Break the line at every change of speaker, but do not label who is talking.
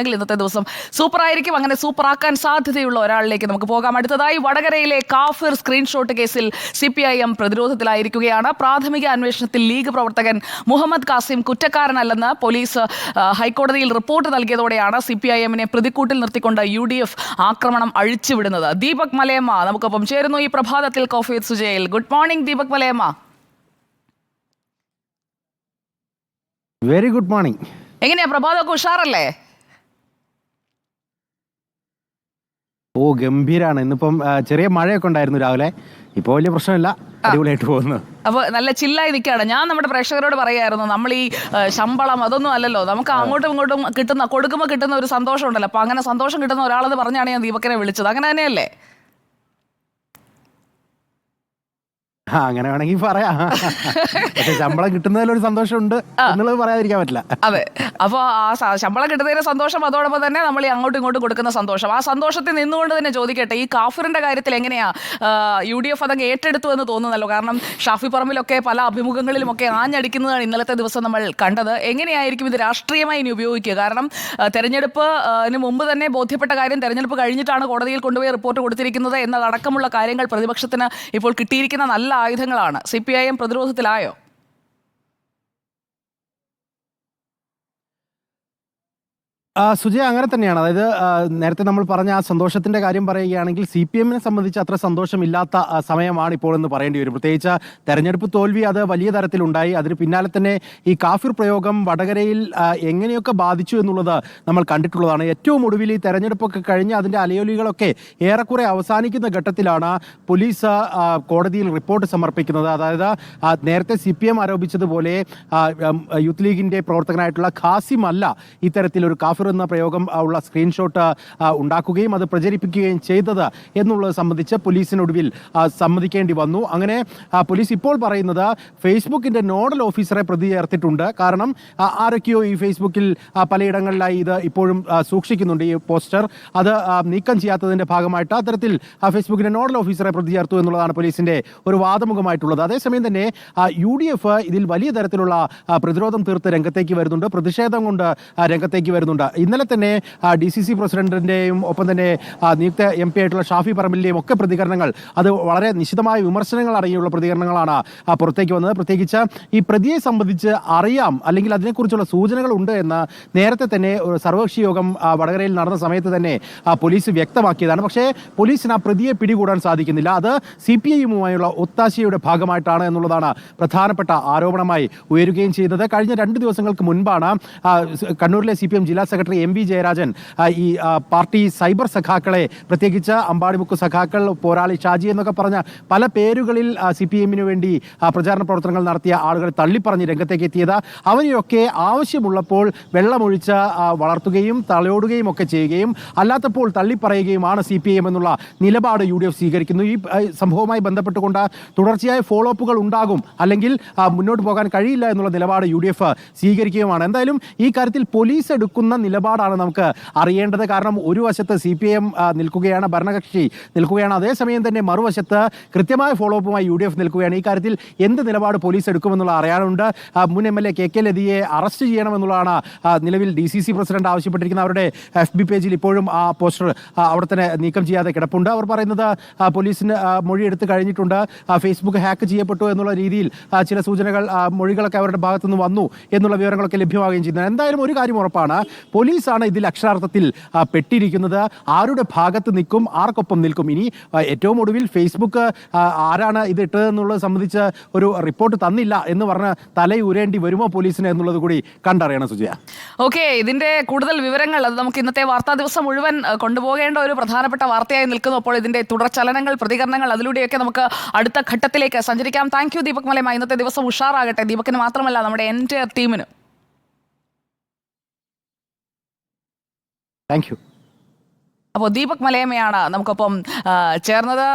എങ്കിൽ ഇന്നത്തെ ദിവസം സൂപ്പർ ആയിരിക്കും അങ്ങനെ സൂപ്പർ ആക്കാൻ സാധ്യതയുള്ള ഒരാളിലേക്ക് നമുക്ക് പോകാം. അടുത്തതായി വടകരയിലെ കാഫിർ സ്ക്രീൻഷോട്ട് കേസിൽ സി പി ഐ എം പ്രതിരോധത്തിലായിരിക്കുകയാണ്. പ്രാഥമിക അന്വേഷണത്തിൽ ലീഗ് പ്രവർത്തകൻ മുഹമ്മദ് കാസിം കുറ്റക്കാരനല്ലെന്ന് പോലീസ് ഹൈക്കോടതിയിൽ റിപ്പോർട്ട് നൽകിയതോടെയാണ് സി പി ഐ എമ്മിനെ പ്രതിക്കൂട്ടിൽ നിർത്തിക്കൊണ്ട് യു ഡി എഫ് ആക്രമണം അഴിച്ചുവിടുന്നത്. ദീപക് മലയമ്മ നമുക്കൊപ്പം ചേരുന്നു ഈ പ്രഭാതത്തിൽ കോഫി സുജയിൽ. Good morning Deepak Malayamma.
Very good morning.
എങ്ങനെയാ പ്രഭാതമൊക്കെ ഉഷാറല്ലേ?
ഓ ഗംഭീരാണ്. ഇന്നിപ്പം ചെറിയ മഴയൊക്കെ ഉണ്ടായിരുന്നു രാവിലെ. ഇപ്പോൾ വലിയ പ്രശ്നമില്ല. അടിപൊളിയായിട്ട് പോകുന്നു.
അപ്പോൾ നല്ല ചില്ലായി നിൽക്കുകയാണ് ഞാൻ നമ്മുടെ പ്രേക്ഷകരോട് പറയായിരുന്നു നമ്മൾ ഈ ശമ്പളം അതൊന്നും അല്ലല്ലോ. നമുക്ക് അങ്ങോട്ടും ഇങ്ങോട്ടും കിട്ടുന്ന കൊടുക്കുമ്പോൾ കിട്ടുന്ന ഒരു സന്തോഷം ഉണ്ടല്ലോ അപ്പോൾ അങ്ങനെ സന്തോഷം കിട്ടുന്ന ഒരാളെന്ന് പറഞ്ഞാണ് ഞാൻ ദീപക്കിനെ വിളിച്ചത്. അങ്ങനെ തന്നെയല്ലേ
ആ അങ്ങനെ വേണമെങ്കിൽ പറയാം. പക്ഷെ ശമ്പളം കിട്ടുന്നതിലൊരു സന്തോഷമുണ്ട്. എന്നുള്ളത് പറയാതിരിക്കാൻ പറ്റില്ല.
അതെ. അപ്പോൾ ആ ശമ്പളം കിട്ടുന്നതിന് സന്തോഷം അതോടൊപ്പം തന്നെ നമ്മൾ ഈ അങ്ങോട്ടും ഇങ്ങോട്ടും കൊടുക്കുന്ന സന്തോഷം. ആ സന്തോഷത്തിൽ നിന്നുകൊണ്ട് തന്നെ ചോദിക്കട്ടെ ഈ കാഫിറിന്റെ കാര്യത്തിൽ എങ്ങനെയാ? യു ഡി എഫ് അതങ്ങ് ഏറ്റെടുത്തു എന്ന് തോന്നുന്നല്ലോ. കാരണം ഷാഫി പറമ്പിലൊക്കെ പല അഭിമുഖങ്ങളിലും ഒക്കെ ആഞ്ഞടിക്കുന്നതാണ് ഇന്നലത്തെ ദിവസം നമ്മൾ കണ്ടത്. എങ്ങനെയായിരിക്കും ഇത് രാഷ്ട്രീയമായി ഇനി ഉപയോഗിക്കുക? കാരണം തെരഞ്ഞെടുപ്പ് മുമ്പ് തന്നെ ബോധ്യപ്പെട്ട കാര്യം തെരഞ്ഞെടുപ്പ് കഴിഞ്ഞിട്ടാണ് കോടതിയിൽ കൊണ്ടുപോയി റിപ്പോർട്ട് കൊടുത്തിരിക്കുന്നത് എന്നതടക്കമുള്ള കാര്യങ്ങൾ പ്രതിപക്ഷത്തിന് ഇപ്പോൾ കിട്ടിയിരിക്കുന്ന നല്ല ആയുധങ്ങളാണ്. സി പി ഐ എം പ്രതിരോധത്തിലായോ?
സുജയ അങ്ങനെ തന്നെയാണ്. അതായത് നേരത്തെ നമ്മൾ പറഞ്ഞ ആ സന്തോഷത്തിന്റെ കാര്യം പറയുകയാണെങ്കിൽ സി പി എമ്മിനെ സംബന്ധിച്ച് അത്ര സന്തോഷമില്ലാത്ത സമയമാണ് ഇപ്പോൾ എന്ന് പറയേണ്ടി വരും. പ്രത്യേകിച്ച് തെരഞ്ഞെടുപ്പ് തോൽവി അത് വലിയ തരത്തിലുണ്ടായി. അതിന് പിന്നാലെ തന്നെ ഈ കാഫിർ പ്രയോഗം വടകരയിൽ എങ്ങനെയൊക്കെ ബാധിച്ചു എന്നുള്ളത് നമ്മൾ കണ്ടിട്ടുള്ളതാണ്. ഏറ്റവും ഒടുവിൽ ഈ തെരഞ്ഞെടുപ്പൊക്കെ കഴിഞ്ഞ് അതിന്റെ അലയൊലികളൊക്കെ ഏറെക്കുറെ അവസാനിക്കുന്ന ഘട്ടത്തിലാണ് പോലീസ് കോടതിയിൽ റിപ്പോർട്ട് സമർപ്പിക്കുന്നത്. അതായത് നേരത്തെ സി പി എം ആരോപിച്ചതുപോലെ യൂത്ത് ലീഗിന്റെ പ്രവർത്തകനായിട്ടുള്ള ഖാസിം അല്ല ഇത്തരത്തിലൊരു കാഫിർ എന്ന പ്രയോഗം ഉള്ള സ്ക്രീൻഷോട്ട് ഉണ്ടാക്കുകയും അത് പ്രചരിപ്പിക്കുകയും ചെയ്തത് എന്നുള്ളത് സംബന്ധിച്ച് പോലീസിനൊടുവിൽ സമ്മതിക്കേണ്ടി വന്നു. അങ്ങനെ പോലീസ് ഇപ്പോൾ പറയുന്നത് ഫേസ്ബുക്കിന്റെ നോഡൽ ഓഫീസറെ പ്രതി ചേർത്തിട്ടുണ്ട്. കാരണം ആരൊക്കെയോ ഈ ഫേസ്ബുക്കിൽ പലയിടങ്ങളിലായി ഇത് ഇപ്പോഴും സൂക്ഷിക്കുന്നുണ്ട് ഈ പോസ്റ്റർ. അത് നീക്കം ചെയ്യാത്തതിന്റെ ഭാഗമായിട്ട് അത്തരത്തിൽ ഫേസ്ബുക്കിന്റെ നോഡൽ ഓഫീസറെ പ്രതി ചേർത്തു എന്നുള്ളതാണ് പോലീസിന്റെ ഒരു വാദമുഖമായിട്ടുള്ളത്. അതേസമയം തന്നെ യു ഡി എഫ് ഇതിൽ വലിയ തരത്തിലുള്ള പ്രതിരോധം തീർത്ത് രംഗത്തേക്ക് വരുന്നുണ്ട്. പ്രതിഷേധം കൊണ്ട് രംഗത്തേക്ക് വരുന്നുണ്ട്. ഇന്നലെ തന്നെ ഡി സി സി പ്രസിഡന്റിന്റെയും ഒപ്പം തന്നെ നിയുക്ത എം പി ആയിട്ടുള്ള ഷാഫി പറമ്പിലിന്റെയും ഒക്കെ പ്രതികരണങ്ങൾ. അത് വളരെ നിശിതമായ വിമർശനങ്ങൾ അടങ്ങിയുള്ള പ്രതികരണങ്ങളാണ് പുറത്തേക്ക് വന്നത്. പ്രത്യേകിച്ച് ഈ പ്രതിയെ സംബന്ധിച്ച് അറിയാം അല്ലെങ്കിൽ അതിനെക്കുറിച്ചുള്ള സൂചനകൾ ഉണ്ട് എന്ന് നേരത്തെ തന്നെ ഒരു സർവകക്ഷി യോഗം വടകരയിൽ നടന്ന സമയത്ത് തന്നെ പോലീസ് വ്യക്തമാക്കിയതാണ്. പക്ഷേ പോലീസിന് ആ പ്രതിയെ പിടികൂടാൻ സാധിക്കുന്നില്ല. അത് സി പി ഐയുമായുള്ള ഒത്താശയുടെ ഭാഗമായിട്ടാണ് എന്നുള്ളതാണ് പ്രധാനപ്പെട്ട ആരോപണമായി ഉയരുകയും ചെയ്തത്. കഴിഞ്ഞ രണ്ട് ദിവസങ്ങൾക്ക് മുൻപാണ് കണ്ണൂരിലെ സി പി എം ജില്ലാ സെക്രട്ടറി എം വി ജയരാജൻ ഈ പാർട്ടി സൈബർ സഖാക്കളെ പ്രത്യേകിച്ച് അമ്പാടിമുക്ക് സഖാക്കൾ പോരാളി ഷാജി എന്നൊക്കെ പറഞ്ഞ പല പേരുകളിൽ സി പി എമ്മിന് വേണ്ടി പ്രചാരണ പ്രവർത്തനങ്ങൾ നടത്തിയ ആളുകൾ തള്ളിപ്പറഞ്ഞ് രംഗത്തേക്ക് എത്തിയത് അവനെയൊക്കെ ആവശ്യമുള്ളപ്പോൾ വെള്ളമൊഴിച്ച് വളർത്തുകയും തളയോടുകയും ഒക്കെ ചെയ്യുകയും അല്ലാത്തപ്പോൾ തള്ളിപ്പറയുകയുമാണ് സി പി എം എന്നുള്ള നിലപാട് യു ഡി എഫ് സ്വീകരിക്കുന്നു. ഈ സംഭവവുമായി ബന്ധപ്പെട്ടുകൊണ്ട് തുടർച്ചയായ ഫോളോ അപ്പുകൾ ഉണ്ടാകും അല്ലെങ്കിൽ മുന്നോട്ട് പോകാൻ കഴിയില്ല എന്നുള്ള നിലപാട് യു ഡി എഫ് സ്വീകരിക്കുകയുമാണ്. എന്തായാലും ഈ കാര്യത്തിൽ പോലീസ് എടുക്കുന്ന നിലപാടാണ് നമുക്ക് അറിയേണ്ടത്. കാരണം ഒരു വശത്ത് സി പി എം നിൽക്കുകയാണ് ഭരണകക്ഷി നിൽക്കുകയാണ്. അതേസമയം തന്നെ മറുവശത്ത് കൃത്യമായ ഫോളോ അപ്പുമായി യു ഡി എഫ് നിൽക്കുകയാണ്. ഈ കാര്യത്തിൽ എന്ത് നിലപാട് പോലീസ് എടുക്കുമെന്നുള്ള അറിയാനുണ്ട്. മുൻ M L A K K ലതിയെ arrest ചെയ്യണമെന്നുള്ളതാണ് നിലവിൽ ഡി സി സി പ്രസിഡന്റ് ആവശ്യപ്പെട്ടിരിക്കുന്ന അവരുടെ എഫ് ബി പേജിൽ ഇപ്പോഴും ആ പോസ്റ്റർ അവിടെ തന്നെ നീക്കം ചെയ്യാതെ കിടപ്പുണ്ട്. അവർ പറയുന്നത് പോലീസിന് മൊഴി എടുത്തു കഴിഞ്ഞിട്ടുണ്ട്. ഫേസ്ബുക്ക് ഹാക്ക് ചെയ്യപ്പെട്ടു എന്നുള്ള രീതിയിൽ ചില സൂചനകൾ മൊഴികളൊക്കെ അവരുടെ ഭാഗത്തുനിന്ന് വന്നു എന്നുള്ള വിവരങ്ങളൊക്കെ ലഭ്യമാവുകയും ചെയ്യുന്നത് എന്തായാലും ഒരു കാര്യം ഉറപ്പാണ്. പോലീസാണ് ഇതിൽ അക്ഷരാർത്ഥത്തിൽ പെട്ടിരിക്കുന്നത്. ആരുടെ ഭാഗത്ത് നിൽക്കും ആർക്കൊപ്പം നിൽക്കും. ഇനി ഏറ്റവും ഒടുവിൽ ഫേസ്ബുക്ക് ആരാണ് ഇത് ഇട്ടതെന്നുള്ളത് സംബന്ധിച്ച് ഒരു റിപ്പോർട്ട് തന്നില്ല എന്ന് പറഞ്ഞ് തലയുരേണ്ടി വരുമോ പോലീസിന് എന്നുള്ളത് കൂടി കണ്ടറിയണം സുജയ.
ഓക്കെ ഇതിന്റെ കൂടുതൽ വിവരങ്ങൾ അത് നമുക്ക് ഇന്നത്തെ വാർത്താ ദിവസം മുഴുവൻ കൊണ്ടുപോകേണ്ട ഒരു പ്രധാനപ്പെട്ട വാർത്തയായി നിൽക്കുന്നു. അപ്പോൾ ഇതിന്റെ തുടർചലനങ്ങൾ പ്രതികരണങ്ങൾ അതിലൂടെയൊക്കെ നമുക്ക് അടുത്ത ഘട്ടത്തിലേക്ക് സഞ്ചരിക്കാം. Thank you Deepak Malayamma. ഇന്നത്തെ ദിവസം ഉഷാറാകട്ടെ. ദീപകിന് മാത്രമല്ല നമ്മുടെ എന്റെ ടീമിന്
താങ്ക് യു.
അപ്പോൾ ദീപക് മലയമ്മയാണ് നമുക്കൊപ്പം ചേർന്നത്.